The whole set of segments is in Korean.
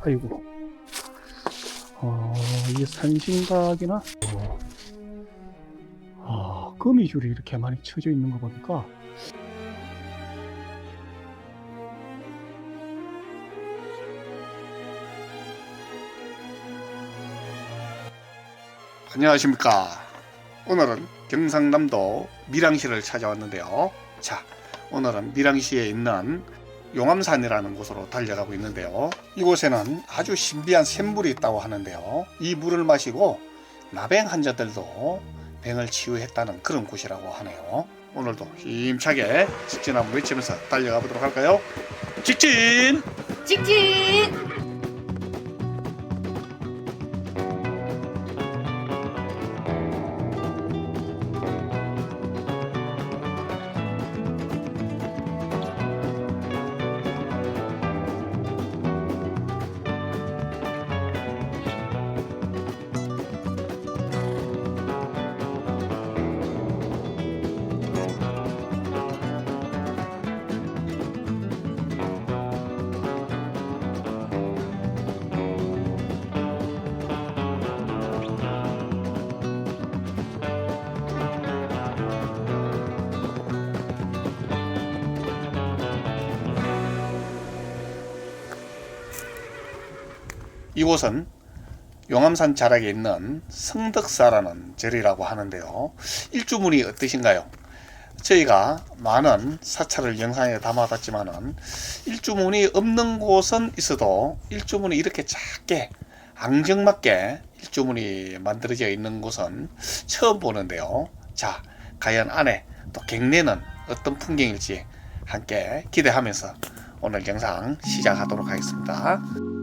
아이고. 어, 이게 산신각이나, 어, 아, 거미줄이 이렇게 많이 쳐져 있는 거 보니까, 안녕하십니까. 오늘은 경상남도 밀양시를 찾아왔는데요. 자, 오늘은 밀양시에 있는 용암산이라는 곳으로 달려가고 있는데요. 이곳에는 아주 신비한 샘물이 있다고 하는데요. 이 물을 마시고 나병 환자들도 병을 치유했다는 그런 곳이라고 하네요. 오늘도 힘차게 직진 한번 외치면서 달려가 보도록 할까요? 직진! 직진! 이곳은 용암산 자락에 있는 성덕사라는 절이라고 하는데요. 일주문이 어떠신가요? 저희가 많은 사찰을 영상에 담아봤지만은 일주문이 없는 곳은 있어도 일주문이 이렇게 작게 앙증맞게 일주문이 만들어져 있는 곳은 처음 보는데요. 자, 과연 안에 또 경내는 어떤 풍경일지 함께 기대하면서 오늘 영상 시작하도록 하겠습니다.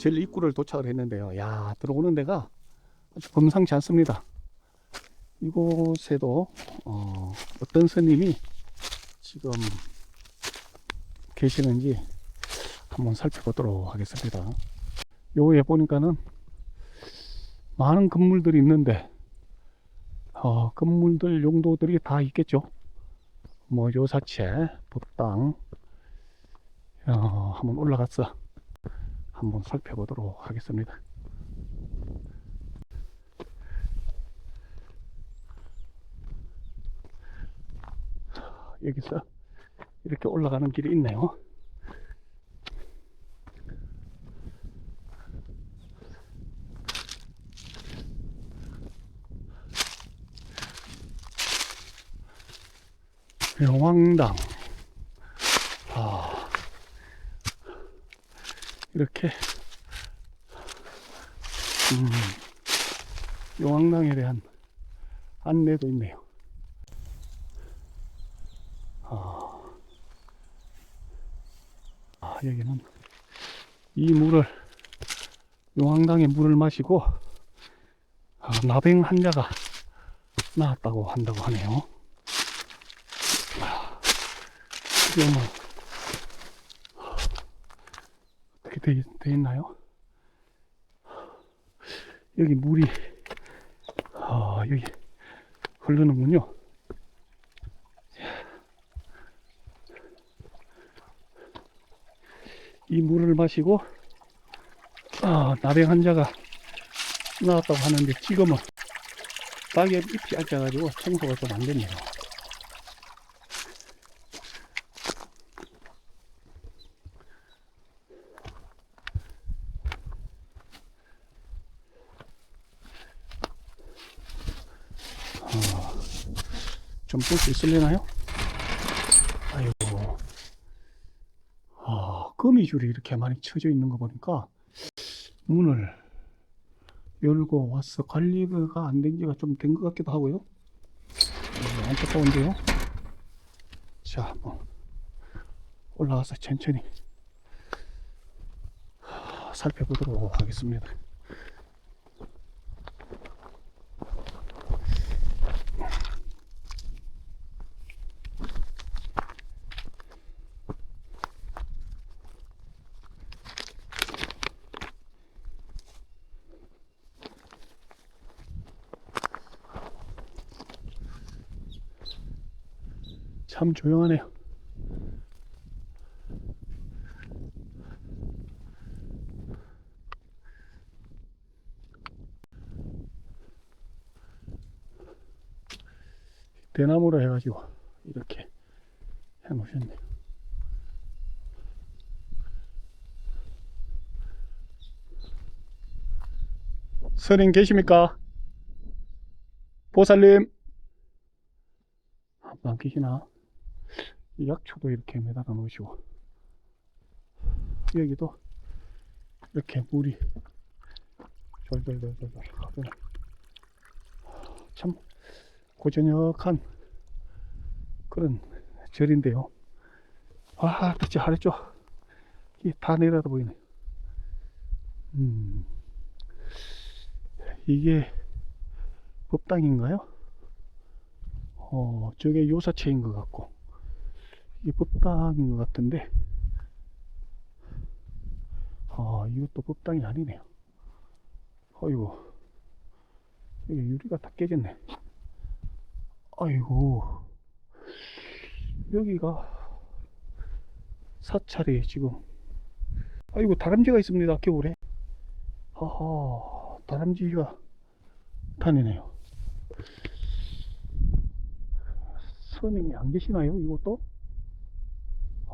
절 입구를 도착을 했는데요. 야, 들어오는 데가 아주 범상치 않습니다. 이곳에도, 어, 어떤 스님이 지금 계시는지 한번 살펴보도록 하겠습니다. 요에 보니까는 많은 건물들이 있는데, 어, 건물들 용도들이 다 있겠죠. 뭐, 요사체, 법당, 어, 한번 올라갔어. 한번 살펴보도록 하겠습니다. 여기서 이렇게 올라가는 길이 있네요. 용왕당. 이렇게 음, 용왕당에 대한 안내도 있네요. 아, 아, 여기는 이 물을 용왕당의 물을 마시고 아, 나병 환자가 나았다고 한다고 하네요. 아, 지금은 어떻게 돼, 돼 있나요? 여기 물이 아 여기 흐르는군요. 이 물을 마시고 아, 나병 환자가 나왔다고 하는데 지금은 낙엽 잎이 앉아가지고 청소가 좀안 됐네요. 좀 볼 수 있을려나요? 아이고. 아, 거미줄이 이렇게 많이 쳐져 있는 거 보니까 문을 열고 와서 관리가 안 된 지가 좀 된 것 같기도 하고요. 어, 안타까운데요. 자, 뭐 올라가서 천천히 하, 살펴보도록 하겠습니다. 참 조용하네요. 대나무로 해가지고 이렇게 해 놓으셨네요. 선임 계십니까? 보살님 안 계시나? 이 약초도 이렇게 매달아 놓으시고 여기도 이렇게 물이 졸졸졸졸 하더니 참 고저녁한 그런 절인데요. 와, 진짜? 이게 다 내려다 보이네. 음, 이게 법당인가요? 어, 저게 요사체인 것 같고, 이게 법당인 것 같은데, 아, 이것도 법당이 아니네요. 어이구, 이게 유리가 다 깨졌네. 아이고, 여기가 사찰이 지금, 아이고, 다람쥐가 있습니다, 겨울에. 하하, 다람쥐가 다니네요. 스님이 안 계시나요, 이것도?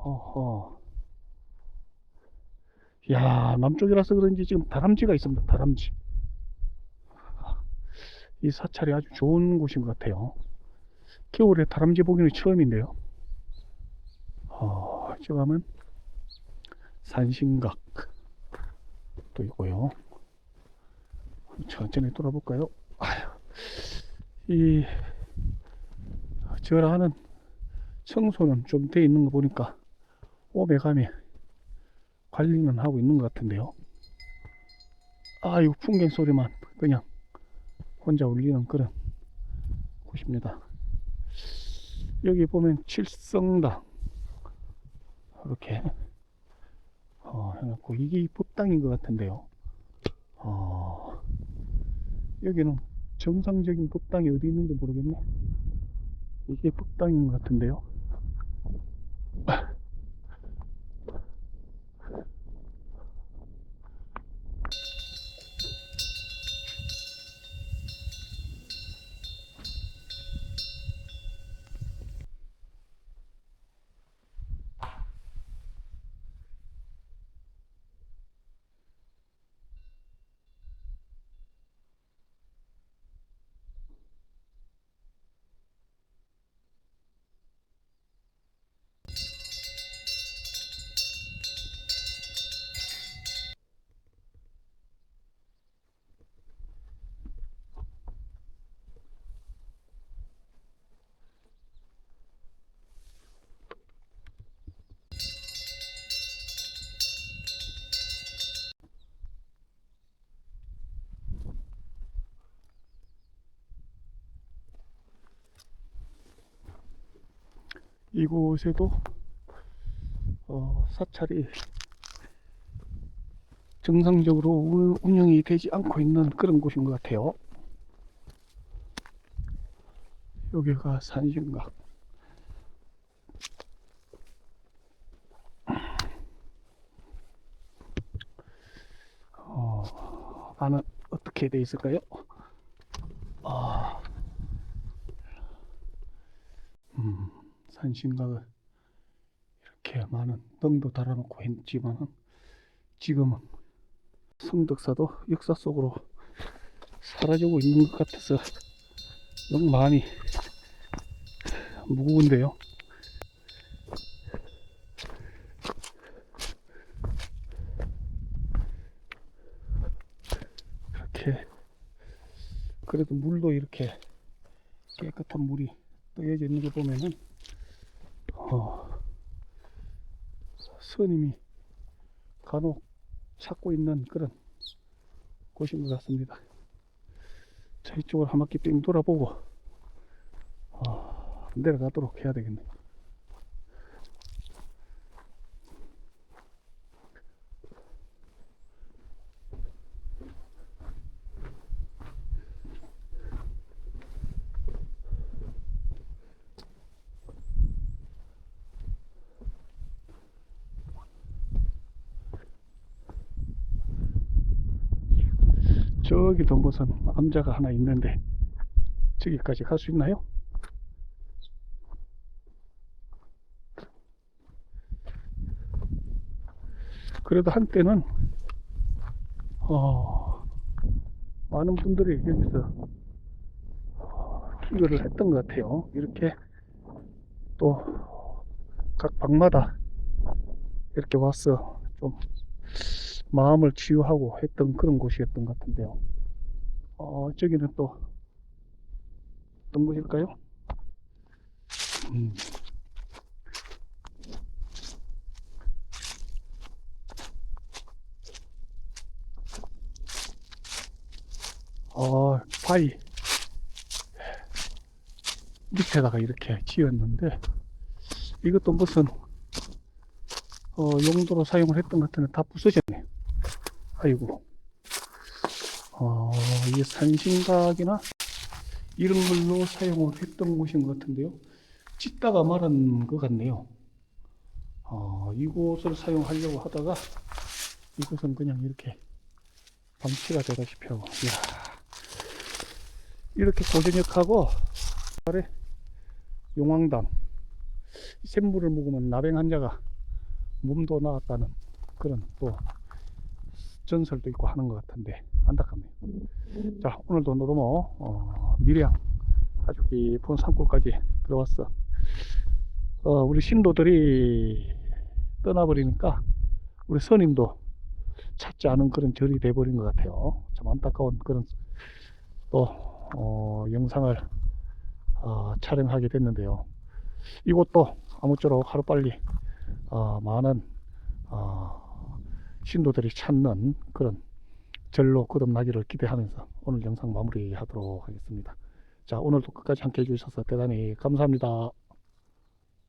허허. 야, 남쪽이라서 그런지 지금 다람쥐가 있습니다, 다람쥐. 이 사찰이 아주 좋은 곳인 것 같아요. 겨울에 다람쥐 보기는 처음인데요. 어, 저 가면 산신각 또 있고요. 천천히 돌아볼까요? 아휴, 이 절하는 청소는 좀 돼 있는 거 보니까 오메가미 관리는 하고 있는 것 같은데요. 아이고 풍경 소리만 그냥 혼자 울리는 그런 곳입니다. 여기 보면 칠성당 이렇게 어, 해놓고 이게 법당인 것 같은데요. 어, 여기는 정상적인 법당이 어디 있는지 모르겠네. 이게 법당인 것 같은데요. 이곳에도 어, 사찰이 정상적으로 운- 운영이 되지 않고 있는 그런 곳인 것 같아요. 여기가 산신각. 어, 안은 어떻게 돼 있을까요? 아, 음, 산신각을 이렇게 많은 등도 달아놓고 했지만은 지금은 성덕사도 역사 속으로 사라지고 있는 것 같아서 너무 마음이 무거운데요. 이렇게 그래도 물도 이렇게 깨끗한 물이 떠여져 있는 거 보면은 어, 스님이 간혹 찾고 있는 그런 곳인 것 같습니다. 자, 이쪽을 한 바퀴 삥 돌아보고 어, 내려가도록 해야 되겠네. 저기도 무슨 암자가 하나 있는데 저기까지 갈 수 있나요? 그래도 한때는 어, 많은 분들이 여기서 어, 기거를 했던 것 같아요. 이렇게 또 각 방마다 이렇게 와서 좀 마음을 치유하고 했던 그런 곳이었던 것 같은데요. 어, 저기는 또 어떤 곳일까요? 음. 어, 바위 밑에다가 이렇게 지었는데 이것도 무슨 어, 용도로 사용을 했던 것 같은데 다 부서졌네. 아이고. 어, 이게 산신각이나 이런 걸로 사용을 했던 곳인 것 같은데요. 찢다가 말은 것 같네요. 어, 이곳을 사용하려고 하다가 이곳은 그냥 이렇게 방치가 되다시피 하고. 이야. 이렇게 고전역하고 아래 용왕당 샘물을 먹으면 나병 환자가 몸도 나았다는 그런 또 전설도 있고 하는 것 같은데 안타깝네요. 자 오늘도 노르모 어, 밀양 아주 깊은 산골까지 들어왔어. 어, 우리 신도들이 떠나버리니까 우리 스님도 찾지 않은 그런 절이 돼버린 것 같아요. 참 안타까운 그런 또 어, 영상을 어, 촬영하게 됐는데요. 이곳도 아무쪼록 하루빨리 어, 많은 어, 신도들이 찾는 그런 절로 거듭나기를 기대하면서 오늘 영상 마무리하도록 하겠습니다. 자 오늘도 끝까지 함께 해주셔서 대단히 감사합니다.